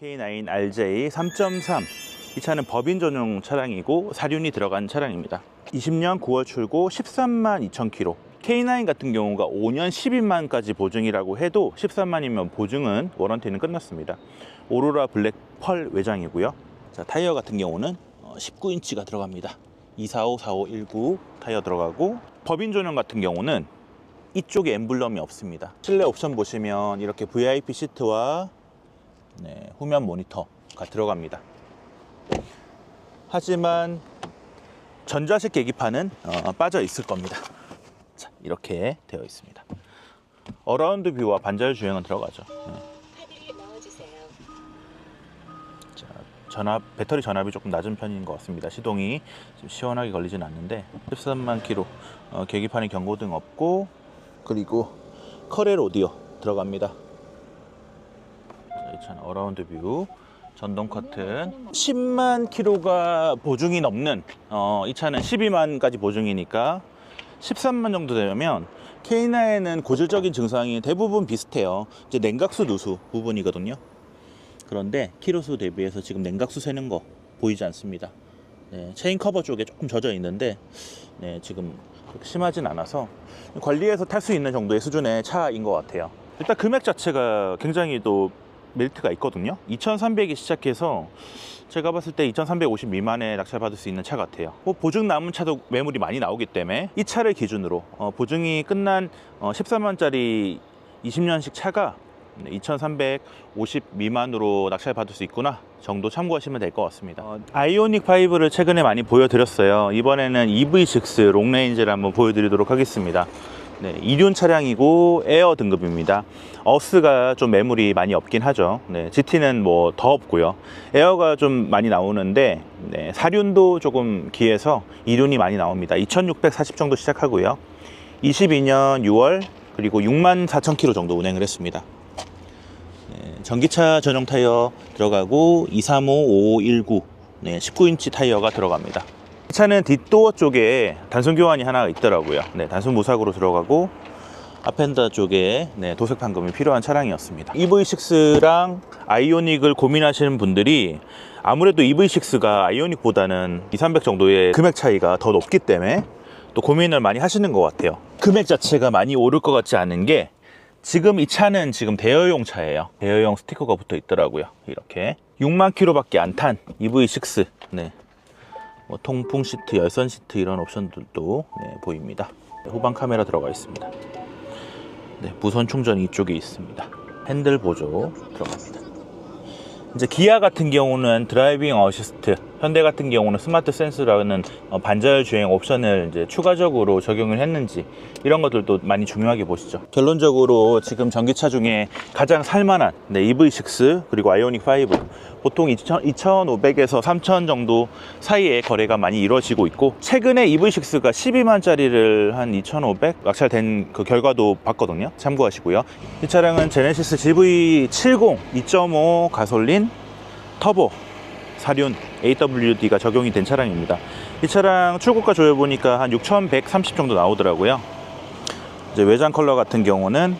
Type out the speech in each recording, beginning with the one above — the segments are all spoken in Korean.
K9 RJ 3.3. 이 차는 법인 전용 차량이고 사륜이 들어간 차량입니다. 20년 9월 출고 13만 2천 킬로. K9 같은 경우가 5년 12만까지 보증이라고 해도 13만이면 보증은 워런티는 끝났습니다. 오로라 블랙 펄 외장이고요. 자, 타이어 같은 경우는 19인치가 들어갑니다. 245, 45, 19 타이어 들어가고 법인 전용 같은 경우는 이쪽에 엠블럼이 없습니다. 실내 옵션 보시면 이렇게 VIP 시트와 네, 후면 모니터가 들어갑니다. 하지만 전자식 계기판은 어, 빠져 있을 겁니다. 자, 이렇게 되어 있습니다. 어라운드 뷰와 반자율 주행은 들어가죠. 네. 자, 전압 배터리 전압이 조금 낮은 편인 것 같습니다. 시동이 좀 시원하게 걸리진 않는데 13만 킬로 어, 계기판에 경고등 없고 그리고 커렐 오디오 들어갑니다. 차는 어라운드 뷰 전동 커튼 10만 킬로가 보증이 넘는 어, 이 차는 12만까지 보증이니까 13만 정도 되면 K9은 고질적인 증상이 대부분 비슷해요. 이제 냉각수 누수 부분이거든요. 그런데 키로수 대비해서 지금 냉각수 새는 거 보이지 않습니다. 네, 체인 커버 쪽에 조금 젖어 있는데 네, 지금 그렇게 심하진 않아서 관리해서 탈 수 있는 정도의 수준의 차인 것 같아요. 일단 금액 자체가 굉장히 또 메리트가 있거든요. 2,300이 시작해서 제가 봤을 때 2,350 미만에 낙찰받을 수 있는 차 같아요. 뭐 보증 남은 차도 매물이 많이 나오기 때문에 이 차를 기준으로 어, 보증이 끝난 어, 13만짜리 20년식 차가 2,350 미만으로 낙찰받을 수 있구나 정도 참고하시면 될 것 같습니다. 어, 아이오닉 5를 최근에 많이 보여드렸어요. 이번에는 EV6 롱레인지를 한번 보여드리도록 하겠습니다. 네, 이륜 차량이고 에어 등급입니다. 어스가 좀 매물이 많이 없긴 하죠. 네, GT는 뭐 더 없고요. 에어가 좀 많이 나오는데 네, 사륜도 조금 기해서 이륜이 많이 나옵니다. 2,640 정도 시작하고요. 22년 6월 그리고 6만 4천 킬로 정도 운행을 했습니다. 네, 전기차 전용 타이어 들어가고 235, 5519 네, 19인치 타이어가 들어갑니다. 이 차는 뒷도어 쪽에 단순 교환이 하나 있더라고요. 네, 단순 무삭으로 들어가고 앞엔더 쪽에 네, 도색 판금이 필요한 차량이었습니다. EV6랑 아이오닉을 고민하시는 분들이 아무래도 EV6가 아이오닉보다는 2, 300 정도의 금액 차이가 더 높기 때문에 또 고민을 많이 하시는 것 같아요. 금액 자체가 많이 오를 것 같지 않은 게 지금 이 차는 지금 대여용 차예요. 대여용 스티커가 붙어 있더라고요. 이렇게 6만 킬로밖에 안 탄 EV6. 네. 뭐 통풍 시트, 열선 시트 이런 옵션들도 네, 보입니다. 후방 카메라 들어가 있습니다. 네, 무선 충전이 이쪽에 있습니다. 핸들 보조 들어갑니다. 이제 기아 같은 경우는 드라이빙 어시스트, 현대 같은 경우는 스마트 센스라는 어, 반자율 주행 옵션을 이제 추가적으로 적용을 했는지 이런 것들도 많이 중요하게 보시죠. 결론적으로 지금 전기차 중에 가장 살만한 네, EV6 그리고 아이오닉 5 보통 2,500에서 3,000 정도 사이에 거래가 많이 이루어지고 있고 최근에 EV6가 12만짜리를 한 2,500 낙찰된 그 결과도 봤거든요. 참고하시고요. 이 차량은 제네시스 GV70 2.5 가솔린 터보 사륜 AWD가 적용이 된 차량입니다. 이 차량 출고가 조회 보니까 한 6,130 정도 나오더라고요. 이제 외장 컬러 같은 경우는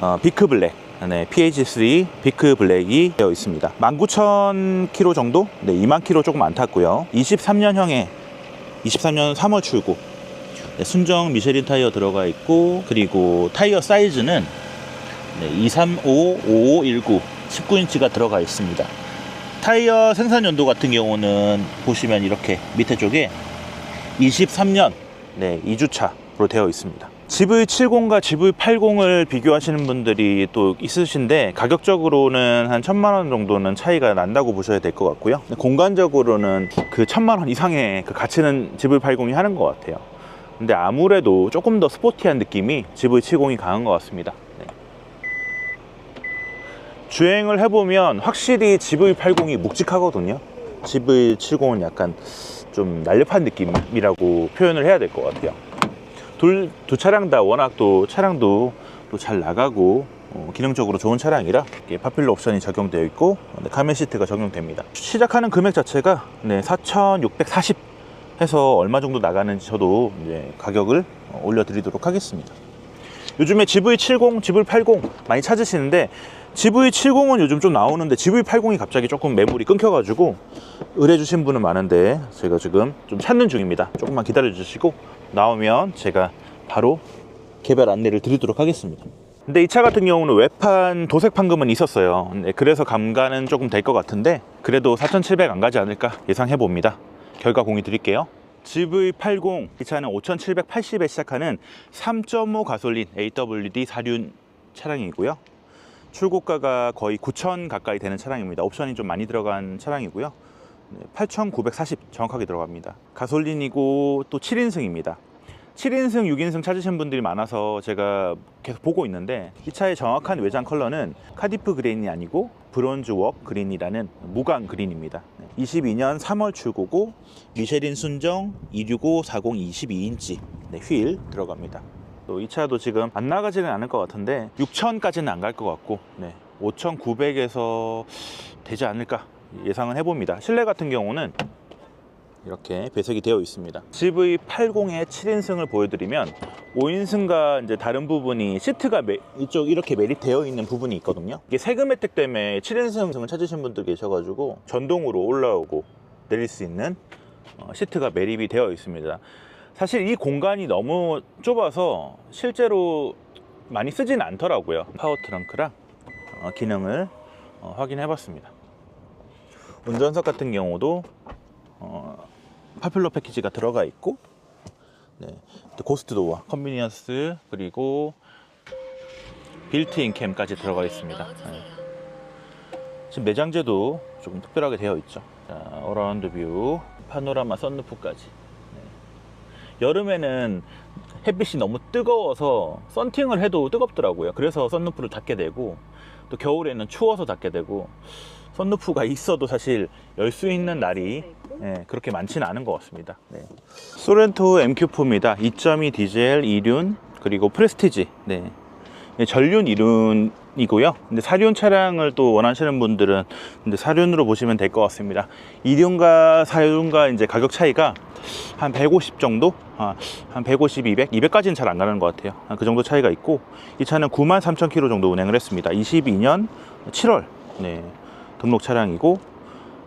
어, 비크 블랙, 네, PH3 비크 블랙이 되어 있습니다. 19,000km 정도? 네, 2만 km 조금 안 탔고요. 23년형에 23년 3월 출고. 네, 순정 미쉐린 타이어 들어가 있고 그리고 타이어 사이즈는 네, 235, 5519 19인치가 들어가 있습니다. 타이어 생산 연도 같은 경우는 보시면 이렇게 밑에 쪽에 23년 네, 2주차로 되어 있습니다. GV70과 GV80을 비교하시는 분들이 또 있으신데 가격적으로는 한 천만 원 정도는 차이가 난다고 보셔야 될 것 같고요. 공간적으로는 그 천만 원 이상의 그 가치는 GV80이 하는 것 같아요. 근데 아무래도 조금 더 스포티한 느낌이 GV70이 강한 것 같습니다. 네. 주행을 해보면 확실히 GV80이 묵직하거든요. GV70은 약간 좀 날렵한 느낌이라고 표현을 해야 될 것 같아요. 둘, 두 차량 다 워낙 또 차량도 또 잘 나가고 어, 기능적으로 좋은 차량이라 파필러 옵션이 적용되어 있고 네, 카멘 시트가 적용됩니다. 시작하는 금액 자체가 네, 4,640 해서 얼마 정도 나가는지 저도 이제 가격을 어, 올려드리도록 하겠습니다. 요즘에 GV70, GV80 많이 찾으시는데 GV70은 요즘 좀 나오는데 GV80이 갑자기 조금 매물이 끊겨가지고 의뢰 주신 분은 많은데 제가 지금 좀 찾는 중입니다. 조금만 기다려 주시고 나오면 제가 바로 개별 안내를 드리도록 하겠습니다. 근데 이 차 같은 경우는 외판 도색 판금은 있었어요. 네, 그래서 감가는 조금 될 것 같은데 그래도 4,700 안 가지 않을까 예상해 봅니다. 결과 공유 드릴게요. GV80 이 차는 5,780에 시작하는 3.5 가솔린 AWD 사륜 차량이고요. 출고가가 거의 9,000 가까이 되는 차량입니다. 옵션이 좀 많이 들어간 차량이고요. 8,940 정확하게 들어갑니다. 가솔린이고 또 7인승입니다. 7인승, 6인승 찾으신 분들이 많아서 제가 계속 보고 있는데 이 차의 정확한 외장 컬러는 카디프 그린이 아니고 브론즈 웍 그린이라는 무광 그린입니다. 22년 3월 출고고 미쉐린 순정 265 40 22인치 휠 들어갑니다. 또 이 차도 지금 안 나가지는 않을 것 같은데 6천까지는 안 갈 것 같고 네, 5,900에서 되지 않을까 예상은 해봅니다. 실내 같은 경우는 이렇게 배색이 되어 있습니다. GV80의 7인승을 보여드리면 5인승과 이제 다른 부분이 시트가 매- 이쪽 이렇게 매립되어 있는 부분이 있거든요. 이게 세금 혜택 때문에 7인승을 찾으신 분들 계셔가지고 전동으로 올라오고 내릴 수 있는 어, 시트가 매립이 되어 있습니다. 사실 이 공간이 너무 좁아서 실제로 많이 쓰진 않더라고요. 파워 트렁크랑 어, 기능을 어, 확인해 봤습니다. 운전석 같은 경우도 어, 파퓰러 패키지가 들어가 있고 네, 또 고스트 도어, 컨비니언스 그리고 빌트인 캠까지 들어가 있습니다. 네. 지금 내장재도 조금 특별하게 되어 있죠. 자, 어라운드 뷰, 파노라마 썬루프까지. 네. 여름에는 햇빛이 너무 뜨거워서 썬팅을 해도 뜨겁더라고요. 그래서 썬루프를 닫게 되고 또 겨울에는 추워서 닫게 되고 썬루프가 있어도 사실 열 수 있는 날이 예, 그렇게 많지는 않은 것 같습니다. 네. 소렌토 MQ4입니다. 2.2 디젤 2륜 그리고 프레스티지. 네. 네, 전륜 2륜이고요. 근데 사륜 차량을 또 원하시는 분들은 근데 사륜으로 보시면 될 것 같습니다. 2륜과 사륜과 이제 가격 차이가 한 150 정도? 아, 한 150, 200? 200까지는 잘 안 가는 것 같아요. 아, 그 정도 차이가 있고 이 차는 9만 3천 킬로 정도 운행을 했습니다. 22년 7월 네, 등록 차량이고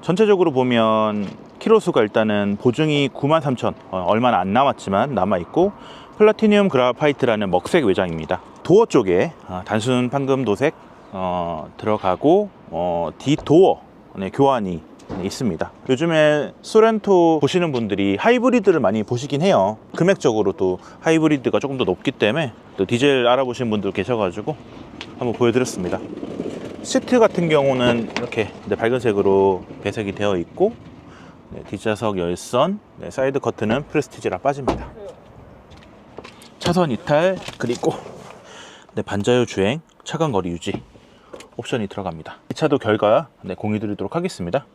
전체적으로 보면 키로수가 일단은 보증이 9만 3천 어, 얼마나 안 남았지만 남아 있고 플라티늄 그라파이트라는 먹색 외장입니다. 도어 쪽에 아, 단순 판금 도색 어, 들어가고 어, 뒷도어 네, 교환이 네, 있습니다. 요즘에 소렌토 보시는 분들이 하이브리드를 많이 보시긴 해요. 금액적으로 또 하이브리드가 조금 더 높기 때문에 또 디젤 알아보신 분들 계셔가지고 한번 보여드렸습니다. 시트 같은 경우는 이렇게 네, 밝은색으로 배색이 되어 있고 네, 뒷좌석 열선, 네, 사이드 커튼은 프레스티지라 빠집니다. 차선 이탈 그리고 네, 반자율 주행, 차간 거리 유지 옵션이 들어갑니다. 이 차도 결과 네, 공유드리도록 하겠습니다.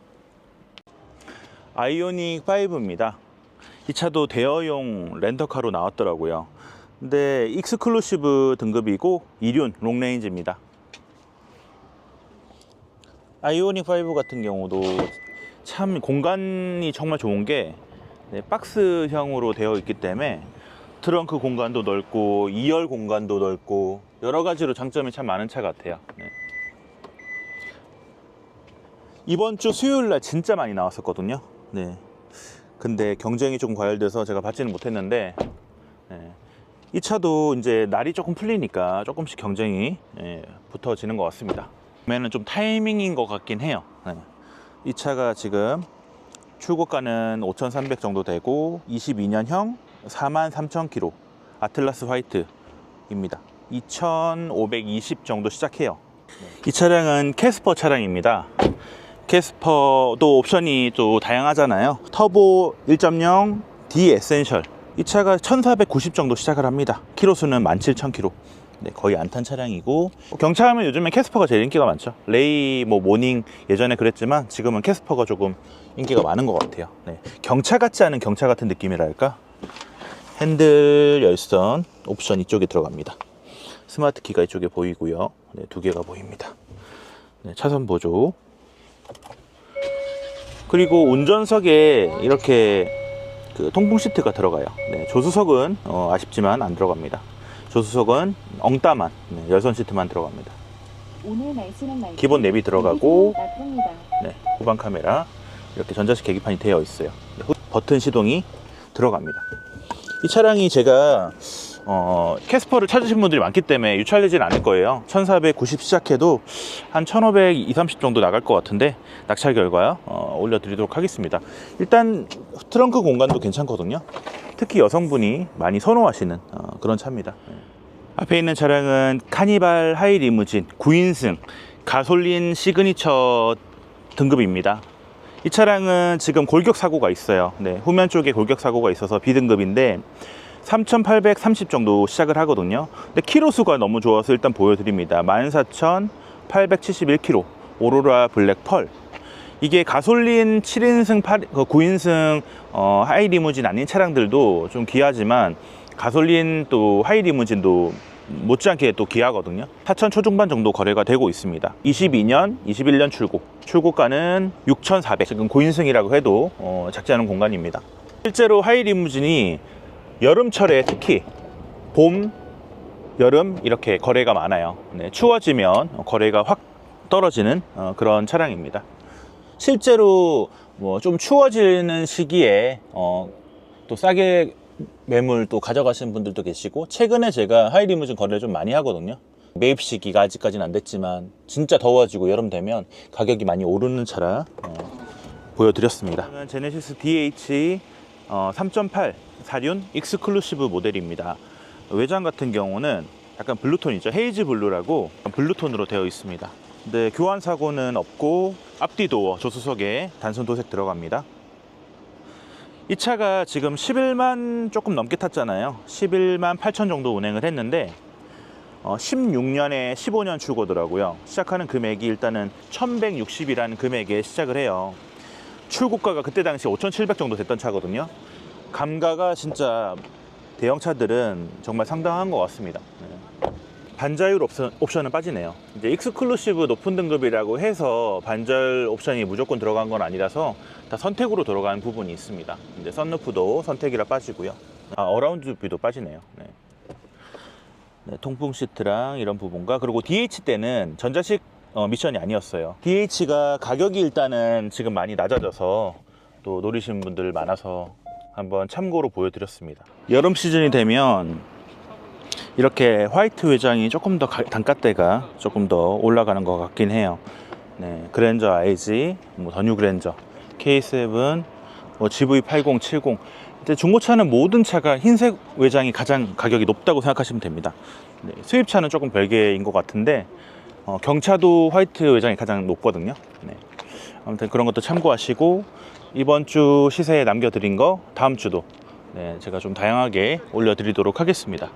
아이오닉 5입니다. 이 차도 대여용 렌터카로 나왔더라고요. 근데 익스클루시브 등급이고 2륜 롱레인지입니다. 아이오닉 5 같은 경우도 참 공간이 정말 좋은 게 네, 박스형으로 되어 있기 때문에 트렁크 공간도 넓고 2열 공간도 넓고 여러 가지로 장점이 참 많은 차 같아요. 네. 이번 주 수요일 날 진짜 많이 나왔었거든요. 네. 근데 경쟁이 조금 과열돼서 제가 받지는 못했는데 네. 이 차도 이제 날이 조금 풀리니까 조금씩 경쟁이 예, 붙어지는 것 같습니다. 구매는 좀 타이밍인 것 같긴 해요. 네. 이 차가 지금 출고가는 5,300 정도 되고 22년형 43,000km 아틀라스 화이트입니다. 2,520 정도 시작해요. 이 차량은 캐스퍼 차량입니다. 캐스퍼도 옵션이 또 다양하잖아요. 터보 1.0 D 에센셜. 이 차가 1,490 정도 시작을 합니다. 키로수는 17,000km. 네, 거의 안 탄 차량이고 경차하면 요즘에 캐스퍼가 제일 인기가 많죠. 레이, 뭐 모닝 예전에 그랬지만 지금은 캐스퍼가 조금 인기가 많은 것 같아요. 네, 경차 같지 않은 경차 같은 느낌이랄까. 핸들 열선 옵션 이쪽에 들어갑니다. 스마트 키가 이쪽에 보이고요. 네, 두 개가 보입니다. 네, 차선 보조. 그리고 운전석에 이렇게 그 통풍 시트가 들어가요. 네, 조수석은 어, 아쉽지만 안 들어갑니다. 조수석은 엉따만 네, 열선 시트만 들어갑니다. 기본 내비 들어가고. 네, 후방 카메라 이렇게 전자식 계기판이 되어 있어요. 네, 후- 버튼 시동이 들어갑니다. 이 차량이 제가 어, 캐스퍼를 찾으신 분들이 많기 때문에 유찰되진 않을 거예요. 1490 시작해도 한 1500, 2, 30 정도 나갈 것 같은데 낙찰 결과 어, 올려드리도록 하겠습니다. 일단 트렁크 공간도 괜찮거든요. 특히 여성분이 많이 선호하시는 어, 그런 차입니다. 네. 앞에 있는 차량은 카니발 하이 리무진 9인승 가솔린 시그니처 등급입니다. 이 차량은 지금 골격 사고가 있어요. 네, 후면 쪽에 골격 사고가 있어서 B등급인데 3,830 정도 시작을 하거든요. 근데 키로 수가 너무 좋아서 일단 보여드립니다. 14,871km 오로라 블랙 펄. 이게 가솔린 7인승, 8, 9인승 어, 하이 리무진 아닌 차량들도 좀 귀하지만 가솔린 또 하이 리무진도 못지않게 또 귀하거든요. 4천 초중반 정도 거래가 되고 있습니다. 22년, 21년 출고. 출고가는 6,400. 지금 고인승이라고 해도 어, 작지 않은 공간입니다. 실제로 하이 리무진이 여름철에 특히 봄, 여름 이렇게 거래가 많아요. 네, 추워지면 거래가 확 떨어지는 어, 그런 차량입니다. 실제로 뭐 좀 추워지는 시기에 어, 또 싸게 매물 또 가져가시는 분들도 계시고 최근에 제가 하이리무진 거래를 좀 많이 하거든요. 매입 시기가 아직까지는 안 됐지만 진짜 더워지고 여름 되면 가격이 많이 오르는 차라 어, 보여드렸습니다. 제네시스 DH 어, 3.8 사륜 익스클루시브 모델입니다. 외장 같은 경우는 약간 블루톤이죠. 헤이즈 블루라고 블루톤으로 되어 있습니다 근데 교환 사고는 없고 앞뒤 도어 조수석에 단순 도색 들어갑니다 이 차가 지금 11만 조금 넘게 탔잖아요. 11만 8천 정도 운행을 했는데 어, 16년에 15년 출고더라고요. 시작하는 금액이 일단은 1160이라는 금액에 시작을 해요. 출고가가 그때 당시 5,700 정도 됐던 차거든요. 감가가 진짜 대형 차들은 정말 상당한 것 같습니다. 네. 반자율 옵션, 옵션 은 빠지네요. 이제 익스클루시브 높은 등급이라고 해서 반절 옵션이 무조건 들어간 건 아니라서 다 선택으로 들어가는 부분이 있습니다. 이제 썬루프도 선택이라 빠지고요. 아, 어라운드 뷰도 빠지네요. 네. 네, 통풍 시트랑 이런 부분과 그리고 DH 때는 전자식 어, 미션이 아니었어요. DH가 가격이 일단은 지금 많이 낮아져서 또 노리시는 분들 많아서 한번 참고로 보여드렸습니다. 여름 시즌이 되면 이렇게 화이트 외장이 조금 더 가- 단가대가 조금 더 올라가는 것 같긴 해요. 네, 그랜저 IG, 뭐 더뉴 그랜저, K7, 뭐 GV80, 70. 근데 중고차는 모든 차가 흰색 외장이 가장 가격이 높다고 생각하시면 됩니다. 네, 수입차는 조금 별개인 것 같은데 어, 경차도 화이트 외장이 가장 높거든요. 네. 아무튼 그런 것도 참고하시고 이번 주 시세에 남겨드린 거 다음 주도 네, 제가 좀 다양하게 올려드리도록 하겠습니다.